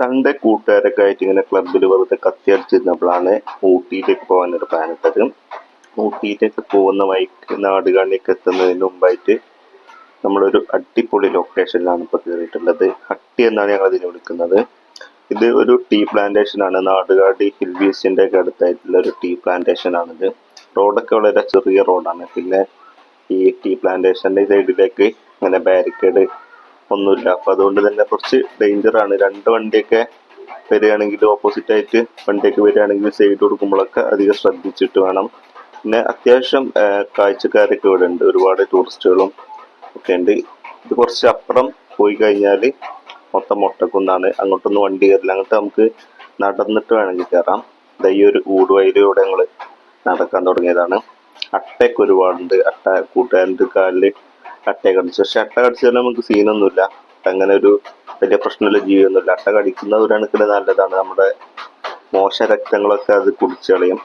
Sunday കൂട്ടുകാരൊക്കെ ആയിട്ട് ഇങ്ങനെ ക്ലബിൽ വെറുതെ കത്തിയടിച്ചിരുന്നപ്പോഴാണ് ഊട്ടിയിലേക്ക് പോകാൻ ഒരു പ്ലാൻ ഇട്ടത്. ഊട്ടിയിലേക്ക് പോകുന്ന വഴിക്ക് നാടുകാണിലേക്ക് എത്തുന്നതിന് മുമ്പായിട്ട് നമ്മളൊരു അടിപൊളി ലൊക്കേഷനിലാണ് ഇപ്പോൾ കയറിയിട്ടുള്ളത് ഹട്ടി എന്നാണ് ഞങ്ങൾ ഇതിനെ വിളിക്കുന്നത്. ഇത് ഒരു ടീ പ്ലാന്റേഷൻ ആണ് നാടുകാടി ഹിൽ വീസിന്റെ ഒക്കെ അടുത്തായിട്ടുള്ള ഒരു ടീ പ്ലാന്റേഷൻ ആണിത് റോഡൊക്കെ വളരെ ചെറിയ റോഡാണ്. പിന്നെ ഈ ടീ പ്ലാന്റേഷന്റെ സൈഡിലേക്ക് ഇങ്ങനെ ബാരിക്കേഡ് ഒന്നുമില്ല. അപ്പൊ അതുകൊണ്ട് തന്നെ കുറച്ച് ഡേഞ്ചർ ആണ്. രണ്ട് വണ്ടിയൊക്കെ വരികയാണെങ്കിൽ ഓപ്പോസിറ്റ് ആയിട്ട് വണ്ടിയൊക്കെ വരികയാണെങ്കിൽ സൈഡ് കൊടുക്കുമ്പോഴൊക്കെ അധികം ശ്രദ്ധിച്ചിട്ട് വേണം. പിന്നെ അത്യാവശ്യം കാഴ്ചക്കാരൊക്കെ ഇവിടെ ഉണ്ട്. ഒരുപാട് ടൂറിസ്റ്റുകളും ഒക്കെ ഉണ്ട്. ഇത് കുറച്ച് അപ്പുറം പോയി കഴിഞ്ഞാൽ മൊത്തം മൊട്ടക്കുന്നാണ്. അങ്ങോട്ടൊന്നും വണ്ടി കയറില്ല. അങ്ങോട്ട് നമുക്ക് നടന്നിട്ട് വേണമെങ്കിൽ കയറാം. ഈ ഒരു ഊടുവയിലൂടെ ഞങ്ങൾ നടക്കാൻ തുടങ്ങിയതാണ്. അട്ടയൊക്കെ ഒരുപാടുണ്ട്. അട്ട കൂട്ടുകാരന്റെ കാലിൽ അട്ടയെ അടിച്ചു പക്ഷെ അട്ട കടിച്ചാൽ നമുക്ക് സീനൊന്നുമില്ല അങ്ങനെ ഒരു വലിയ പ്രശ്നമുള്ള ജീവിയൊന്നുമില്ല. അട്ട കടിക്കുന്ന ഒരു നല്ലതാണ്. നമ്മുടെ മോശ രക്തങ്ങളൊക്കെ അത് കുടിച്ചു കളയും.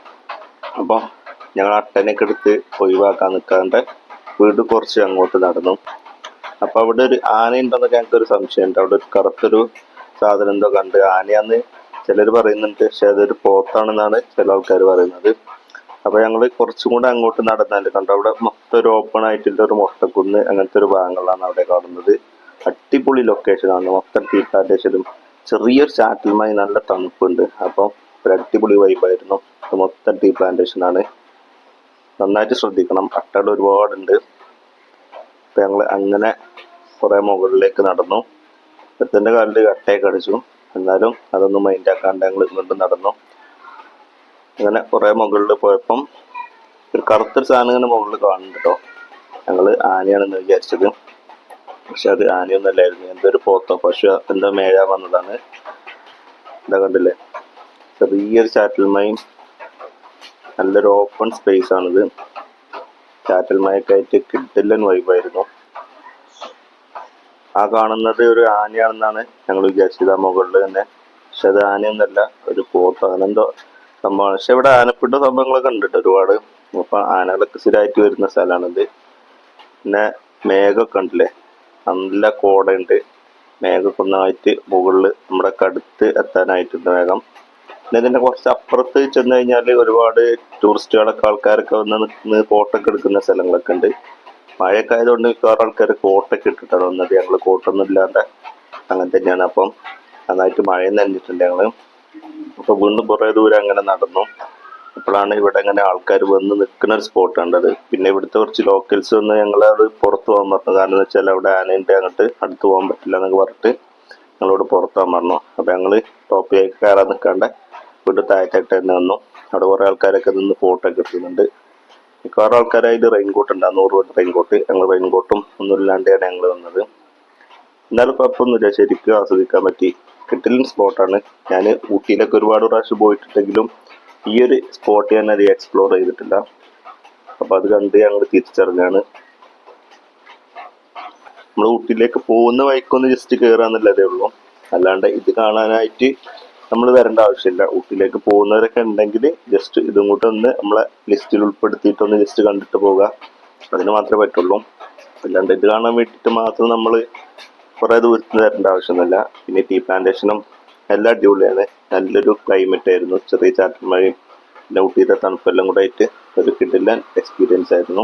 അപ്പോൾ ഞങ്ങൾ അട്ടനൊക്കെ എടുത്ത് ഒഴിവാക്കാൻ നിൽക്കാണ്ട് വീട് കുറച്ച് അങ്ങോട്ട് നടന്നു. അപ്പൊ അവിടെ ഒരു ആന ഉണ്ടെന്നൊക്കെ ഞങ്ങൾക്ക് ഒരു സംശയമുണ്ട്. അവിടെ ഒരു കറുത്തൊരു സാധനം എന്തോ കണ്ട്. ആനയാന്ന് ചിലർ പറയുന്നുണ്ട് പക്ഷെ അതൊരു പോത്താണെന്നാണ് ചില ആൾക്കാർ പറയുന്നത്. അപ്പൊ ഞങ്ങൾ കുറച്ചും കൂടെ അങ്ങോട്ട് നടന്നാൽ കണ്ടോ? അവിടെ മൊത്തം ഒരു ഓപ്പൺ ആയിട്ടുള്ള ഒരു മൊട്ടക്കുന്ന് അങ്ങനത്തെ ഒരു ഭാഗങ്ങളാണ് അവിടെ കാണുന്നത്. അടിപൊളി ലൊക്കേഷൻ ആണ്. മൊത്തം ടീ ചെറിയൊരു ചാറ്റലുമായി നല്ല തണുപ്പുണ്ട്. അപ്പം ഒരു അടിപൊളി വൈബായിരുന്നു മൊത്തം ടീ പ്ലാന്റേഷൻ ആണ്. നന്നായിട്ട് ശ്രദ്ധിക്കണം. അട്ടകൾ ഒരുപാടുണ്ട്. അപ്പൊ ഞങ്ങൾ അങ്ങനെ കുറെ മുകളിലേക്ക് നടന്നു. ഇപ്പത്തിന്റെ കാലിൽ അട്ടയൊക്കെ അടിച്ചു. എന്നാലും അതൊന്നും മൈൻഡ് ആക്കാണ്ട് ഞങ്ങൾ ഇങ്ങോട്ട് നടന്നു. അങ്ങനെ കുറെ മുകളിൽ പോയപ്പം ഒരു കറുത്തൊരു സാധനം ഇങ്ങനെ മുകളിൽ കാണുന്നുണ്ട് കേട്ടോ ഞങ്ങൾ ആനയാണെന്ന് വിചാരിച്ചത്. പക്ഷെ അത് ആനയൊന്നും അല്ലായിരുന്നു എന്തൊരു പോത്തോ പശു എന്തോ മേഴ വന്നതാണ്. എന്താ കണ്ടില്ലേ? ചെറിയൊരു ചാറ്റൽമയും നല്ലൊരു ഓപ്പൺ സ്പേസ് ആണിത്. ചാറ്റൽമയൊക്കെ ആയിട്ട് കിഡില്ലൻ വൈബായിരുന്നു. ആ കാണുന്നത് ഒരു ആനയാണെന്നാണ് ഞങ്ങൾ വിചാരിച്ചത്. ആ മുകളിൽ തന്നെ. പക്ഷെ അത് ആനയൊന്നല്ല ഒരു പോത്തോ. അങ്ങനെന്തോ സംഭവമാണ് പക്ഷെ ഇവിടെ ആനപ്പിട്ട സംഭവങ്ങളൊക്കെ ഉണ്ട് ഒരുപാട്. അപ്പൊ ആനകളൊക്കെ സ്ഥിരമായിട്ട് വരുന്ന സ്ഥലമാണിത്. പിന്നെ മേഘമൊക്കെ ഉണ്ടല്ലേ? നല്ല കോടയുണ്ട്. മേഘമൊക്കെ ഒന്നായിട്ട് മുകളിൽ നമ്മുടെ കടുത്ത് എത്താനായിട്ടുണ്ട് വേഗം പിന്നെ ഇതിന്റെ കുറച്ച് അപ്പുറത്ത് ചെന്ന് കഴിഞ്ഞാൽ ഒരുപാട് ടൂറിസ്റ്റുകളൊക്കെ ആൾക്കാരൊക്കെ വന്ന് നിന്ന് ഫോട്ടോ ഒക്കെ എടുക്കുന്ന സ്ഥലങ്ങളൊക്കെ ഉണ്ട്. മഴയൊക്കെ ആയതുകൊണ്ട് മിക്കവാറും ആൾക്കാർ കോട്ടൊക്കെ ഇട്ടിട്ടാണ് വന്നത്. ഞങ്ങൾ കോട്ടൊന്നും ഇല്ലാണ്ട് അങ്ങനെ തന്നെയാണ്. അപ്പം നന്നായിട്ട് മഴ നനഞ്ഞിട്ടുണ്ട് ഞങ്ങൾ. അപ്പൊ വീണ്ടും കുറെ ദൂരം അങ്ങനെ നടന്നു. അപ്പോഴാണ് ഇവിടെ അങ്ങനെ ആൾക്കാർ വന്ന് നിൽക്കുന്ന ഒരു സ്പോട്ട് കണ്ടത്. പിന്നെ ഇവിടുത്തെ കുറച്ച് ലോക്കൽസ് വന്ന് ഞങ്ങൾ അത് പുറത്ത് പോകാൻ പറഞ്ഞു. കാരണം എന്ന് വെച്ചാൽ അവിടെ ആനേന്റെ അങ്ങോട്ട് അടുത്ത് പോകാൻ പറ്റില്ല എന്നൊക്കെ പറഞ്ഞിട്ട് ഞങ്ങളോട് പുറത്ത് പോകാൻ പറഞ്ഞു. അപ്പൊ ഞങ്ങൾ ടോപ്പിലേക്ക് കയറാൻ നിൽക്കാണ്ട് വീണ്ടും താഴത്തായിട്ട് തന്നെ വന്നു അവിടെ കുറെ ആൾക്കാരൊക്കെ നിന്ന് ഫോട്ടോ ഒക്കെ എടുക്കുന്നുണ്ട്. മിക്കവാറും ആൾക്കാരായിട്ട് റെയിൻകോട്ട് ഉണ്ട്. നൂറ് രൂപ റെയിൻകോട്ട് ഞങ്ങൾ റെയിൻകോട്ടും ഒന്നും ഇല്ലാണ്ടാണ് ഞങ്ങൾ വന്നത്. എന്നാലും കുഴപ്പമൊന്നുമില്ല. ശരിക്കും ആസ്വദിക്കാൻ പറ്റി. കിട്ടില്ല സ്പോട്ടാണ്. ഞാൻ ഊട്ടിയിലൊക്കെ ഒരുപാട് പ്രാവശ്യം പോയിട്ടുണ്ടെങ്കിലും ഈ ഒരു സ്പോട്ട് ഞാൻ അത് എക്സ്പ്ലോർ ചെയ്തിട്ടില്ല. അപ്പം അത് കണ്ട് ഞങ്ങൾ തിരിച്ചറിഞ്ഞാണ്. നമ്മൾ ഊട്ടിയിലേക്ക് പോകുന്ന വഴിക്കൊന്ന് ജസ്റ്റ് കയറാന്നുള്ളതേ ഉള്ളൂ. അല്ലാണ്ട് ഇത് കാണാനായിട്ട് നമ്മൾ വരേണ്ട ആവശ്യമില്ല. ഊട്ടിയിലേക്ക് പോകുന്നവരൊക്കെ ഉണ്ടെങ്കിൽ ജസ്റ്റ് ഇതും കൂടെ ഒന്ന് നമ്മളെ ലിസ്റ്റിൽ ഉൾപ്പെടുത്തിയിട്ടൊന്ന് ജസ്റ്റ് കണ്ടിട്ട് പോവുക അതിന് മാത്രമേ പറ്റുള്ളൂ. അല്ലാണ്ട് ഇത് കാണാൻ വേണ്ടിയിട്ട് മാത്രം നമ്മൾ കുറേ ദൂരത്തിന് വരേണ്ട ആവശ്യമൊന്നുമില്ല. പിന്നെ ടീ പ്ലാന്റേഷനും എല്ലാം അടിപൊളിയാണ്. നല്ലൊരു ക്ലൈമറ്റ് ആയിരുന്നു. ചെറിയ ചാറ്റൽ മഴയും പിന്നെ ഊട്ടിയുടെ തണുപ്പെല്ലാം കൂടെ ആയിട്ട് ഒരു കിടിലൻ എക്സ്പീരിയൻസ് ആയിരുന്നു.